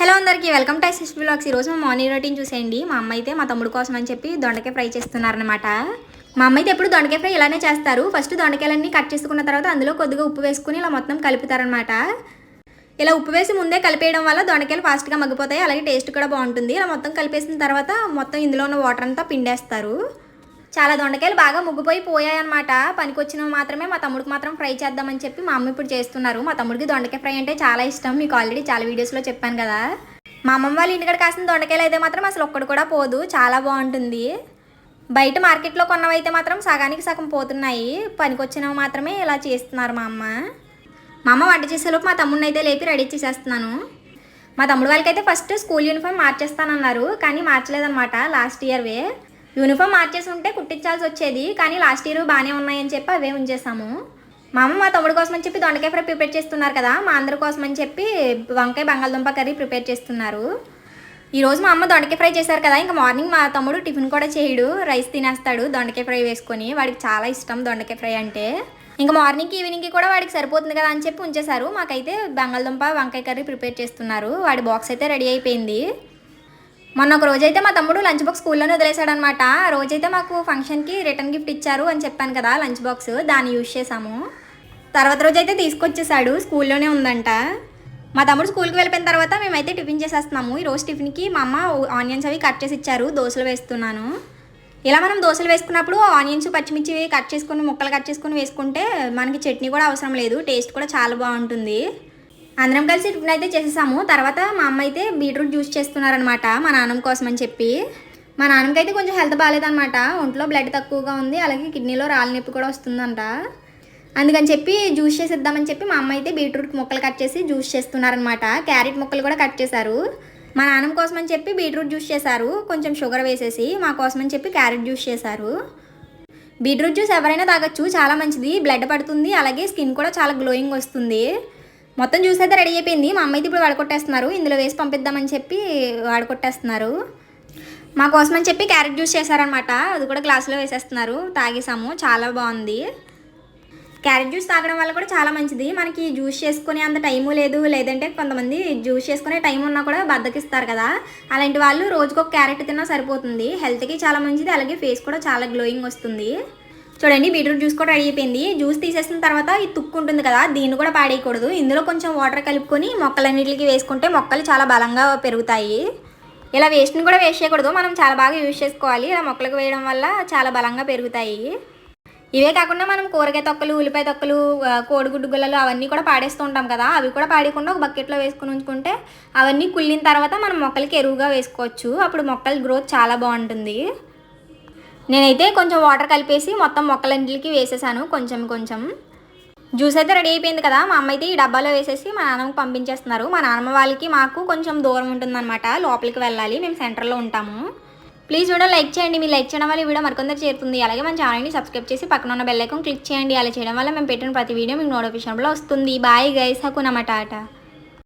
Hello అందరికీ welcome to ఐసెస్ blogs. ఈరోజు మా మార్నింగ్ రొటీన్ చూసేయండి. మా అమ్మ అయితే మా తమ్ముడు కోసం అని చెప్పి దొండకాయ ఫ్రై చేస్తున్నారనమాట మా అమ్మ అయితే ఎప్పుడు దొండకాయ ఫ్రై ఇలానే చేస్తారు. ఫస్ట్ దొండకాయలన్నీ కట్ చేసుకున్న తర్వాత అందులో కొద్దిగా ఉప్పు వేసుకుని ఇలా మొత్తం కలుపుతారనమాట ఇలా ఉప్పు వేసి ముందే కలిపేయడం వల్ల దొండకాయలు ఫాస్ట్గా మగ్గిపోతాయి. అలాగే టేస్ట్ కూడా బాగుంటుంది. ఇలా మొత్తం కలిపేసిన తర్వాత మొత్తం ఇందులో ఉన్న వాటర్ అంతా పిండేస్తారు. చాలా దొండకాయలు బాగా ముగ్గిపోయి పోయాయన్నమాట. పనికొచ్చినవి మాత్రమే మా తమ్ముడికి మాత్రం ఫ్రై చేద్దామని చెప్పి మా అమ్మ ఇప్పుడు చేస్తున్నారు. మా తమ్ముడికి దొండకాయ ఫ్రై అంటే చాలా ఇష్టం. మీకు ఆల్రెడీ చాలా వీడియోస్లో చెప్పాను కదా. మా అమ్మమ్మ వాళ్ళ ఇంటికాడ కాసిన దొండకాయలు అయితే మాత్రం అసలు ఒక్కడు కూడా పోదు. చాలా బాగుంటుంది. బయట మార్కెట్లో కొన్నవైతే మాత్రం సగానికి సగం పోతున్నాయి. పనికొచ్చినవి మాత్రమే ఇలా చేస్తున్నారు మా అమ్మ. మా అమ్మ వంట చేసేలోపు మా తమ్ముడిని అయితే లేపి రెడీ చేసేస్తున్నాను. మా తమ్ముడు వాళ్ళకైతే ఫస్ట్ స్కూల్ యూనిఫామ్ మార్చేస్తానన్నారు. కానీ మార్చలేదన్నమాట. లాస్ట్ ఇయర్వే యూనిఫామ్ మార్చేసి ఉంటే కుట్టించాల్సి వచ్చేది కానీ లాస్ట్ ఇయర్ బాగానే ఉన్నాయని చెప్పి అవే ఉంచేసాము. మా అమ్మ మా తమ్ముడు కోసం అని చెప్పి దొండకాయ ఫ్రై ప్రిపేర్ చేస్తున్నారు కదా మా అందరి కోసం అని చెప్పి వంకాయ బంగాళదుంప కర్రీ ప్రిపేర్ చేస్తున్నారు. ఈరోజు మా అమ్మ దొండకాయ ఫ్రై చేశారు కదా ఇంకా మార్నింగ్ మా తమ్ముడు టిఫిన్ కూడా చేయడు రైస్ తినేస్తాడు దొండకాయ ఫ్రై వేసుకొని వాడికి చాలా ఇష్టం దొండకాయ ఫ్రై అంటే. ఇంకా మార్నింగ్కి ఈవినింగ్కి కూడా వాడికి సరిపోతుంది కదా అని చెప్పి ఉంచేశారు మాకైతే బంగాళదుంప వంకాయ కర్రీ ప్రిపేర్ చేస్తున్నారు వాడి బాక్స్ అయితే రెడీ అయిపోయింది. మొన్న ఒక రోజైతే మా తమ్ముడు లంచ్ బాక్స్ స్కూల్లోనే వదిలేశాడు అనమాట రోజైతే మాకు ఫంక్షన్కి రిటర్న్ గిఫ్ట్ ఇచ్చారు అని చెప్పాను కదా లంచ్ బాక్స్ దాన్ని యూజ్ చేసాము తర్వాత రోజు అయితే తీసుకొచ్చేసాడు స్కూల్లోనే ఉందంట. మా తమ్ముడు స్కూల్కి వెళ్ళిపోయిన తర్వాత మేమైతే టిఫిన్ చేసేస్తున్నాము. ఈ రోజు టిఫిన్కి మా అమ్మ ఆనియన్స్ అవి కట్ చేసి ఇచ్చారు దోశలు వేస్తున్నాను. ఇలా మనం దోశలు వేసుకున్నప్పుడు ఆనియన్స్ పచ్చిమిర్చి కట్ చేసుకుని ముక్కలు కట్ చేసుకుని వేసుకుంటే మనకి చట్నీ కూడా అవసరం లేదు టేస్ట్ కూడా చాలా బాగుంటుంది. అందరం కలిసి టిఫిన్ అయితే చేసేసాము. తర్వాత మా అమ్మ అయితే బీట్రూట్ జ్యూస్ చేస్తున్నారనమాట మా నాన్నమ్మ కోసం అని చెప్పి. మా నాన్నకి అయితే కొంచెం హెల్త్ బాగాలేదనమాట ఒంట్లో బ్లడ్ తక్కువగా ఉంది అలాగే కిడ్నీలో రాళ్ళ నొప్పి కూడా వస్తుందంట. అందుకని చెప్పి జ్యూస్ చేసిద్దామని చెప్పి మా అమ్మ అయితే బీట్రూట్ ముక్కలు కట్ చేసి జ్యూస్ చేస్తున్నారనమాట క్యారెట్ ముక్కలు కూడా కట్ చేశారు. మా నాన్నమ్మ కోసం అని చెప్పి బీట్రూట్ జ్యూస్ చేశారు. కొంచెం షుగర్ వేసేసి మా కోసం అని చెప్పి క్యారెట్ జ్యూస్ చేశారు. బీట్రూట్ జ్యూస్ ఎవరైనా తాగొచ్చు చాలా మంచిది. బ్లడ్ పడుతుంది అలాగే స్కిన్ కూడా చాలా గ్లోయింగ్ వస్తుంది. మొత్తం జ్యూస్ అయితే రెడీ అయిపోయింది. మా అమ్మ అయితే ఇప్పుడు వాడుకొట్టేస్తున్నారు. ఇందులో వేసి పంపిద్దామని చెప్పి వాడుకొట్టేస్తున్నారు. మా కోసం అని చెప్పి క్యారెట్ జ్యూస్ చేశారనమాట అది కూడా గ్లాసులో వేసేస్తున్నారు. తాగేసాము. చాలా బాగుంది. క్యారెట్ జ్యూస్ తాగడం వల్ల కూడా చాలా మంచిది. మనకి జ్యూస్ చేసుకునే అంత టైము లేదు. లేదంటే కొంతమంది జ్యూస్ చేసుకునే టైం ఉన్నా కూడా బద్దకిస్తారు కదా. అలాంటి వాళ్ళు రోజుకొక క్యారెట్ తిన్నా సరిపోతుంది. హెల్త్కి చాలా మంచిది. అలాగే ఫేస్ కూడా చాలా గ్లోయింగ్ వస్తుంది. చూడండి బీట్రూట్ జ్యూస్ కూడా రెడీ అయిపోయింది. జ్యూస్ తీసేసిన తర్వాత ఈ తుక్కు ఉంటుంది కదా దీన్ని కూడా పాడేయకూడదు. ఇందులో కొంచెం వాటర్ కలుపుకొని మొక్కలన్నిటికి వేసుకుంటే మొక్కలు చాలా బలంగా పెరుగుతాయి. ఇలా వేస్ట్ని కూడా వేస్ట్ చేయకూడదు. మనం చాలా బాగా యూజ్ చేసుకోవాలి. ఇలా మొక్కలకు వేయడం వల్ల చాలా బలంగా పెరుగుతాయి. ఇవే కాకుండా మనం కూరగాయ తొక్కలు ఉల్లిపాయ తొక్కలు కోడిగుడ్డు గుల్లలు అవన్నీ కూడా పాడేస్తూ ఉంటాం కదా అవి కూడా పాడేయకుండా ఒక బకెట్లో వేసుకుని ఉంచుకుంటే అవన్నీ కుళ్ళిన తర్వాత మనం మొక్కలకి ఎరువుగా వేసుకోవచ్చు. అప్పుడు మొక్కల గ్రోత్ చాలా బాగుంటుంది. నేనైతే కొంచెం వాటర్ కలిపేసి మొత్తం మొక్కలన్నింటికి వేసేసాను. కొంచెం కొంచెం. జ్యూస్ అయితే రెడీ అయిపోయింది కదా మా అమ్మ అయితే ఈ డబ్బాలో వేసేసి మా నాన్నమ్మకి పంపించేస్తున్నారు. మా నాన్నమ్మ వాళ్ళకి మాకు కొంచెం దూరం ఉంటుందన్నమాట లోపలికి వెళ్ళాలి మేము సెంటర్లో ఉంటాము. ప్లీజ్ వీడియో లైక్ చేయండి మీరు లైక్ చేయడం వల్ల ఈ వీడియో మరికొందరు చేరుతుంది. అలాగే మన ఛానల్ని సబ్స్క్రైబ్ చేసి పక్కన ఉన్న బెల్ ఐకాన్ క్లిక్ చేయండి. అలా చేయడం వల్ల మేము పెట్టిన ప్రతి వీడియో మీకు నోటిఫికేషన్లో వస్తుంది. Bye guys హకునమాట Tata